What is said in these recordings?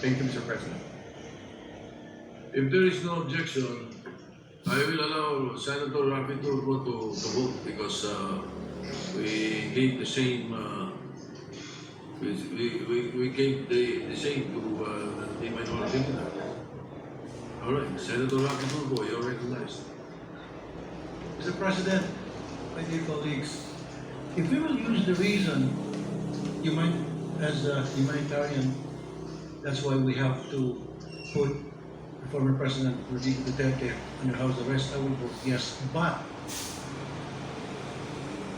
Thank you, Mr. President. If there is no objection, I will allow Senator Rapi Tulfo to, to vote because uh, we gave the same, uh, we, we, we- we gave the, the same to uh, the minority. All right, Senator Tulfo, you're recognized. Mr. President, my dear colleagues, if we will use the reason, you might, as a humanitarian, that's why we have to put former President Rodrigo Duterte under house arrest, I will vote yes, but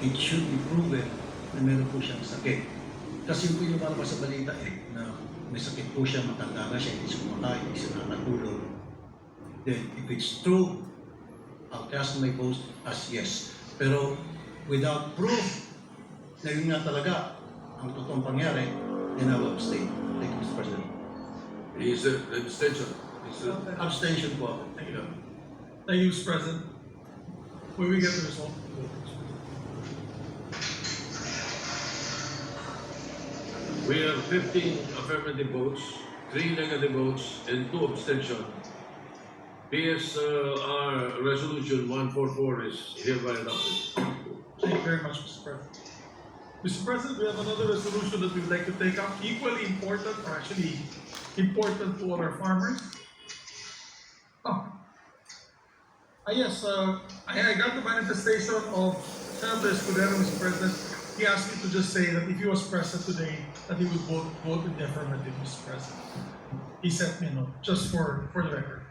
it should be proven na meron po siyang sakit. Kasi po yung lumalabas sa balita eh, na may sakit po siya, matanda na siya, hindi siya kumakain, hindi siya nakatulog. Then, if it's true, I'll cast my vote as yes. Pero without proof na yun nga talaga ang totoong pangyari, then I will Is there abstention? Is there- Abstention po. Thank you. Thank you, Mr. President. When we get the result. We have fifteen affirmative votes, three negative votes, and two abstention. PSR Resolution one four four is hereby adopted. Thank you very much, Mr. President. Mr. President, we have another resolution that we'd like to take up, equally important, or actually important to our farmers. Oh. Ah, yes, uh, I, I got the manifestation of Senator Escudero, Mr. President. He asked me to just say that if he was present today, that he would vote, vote in the affirmative, Mr. President. He sent me a note, just for, for the record.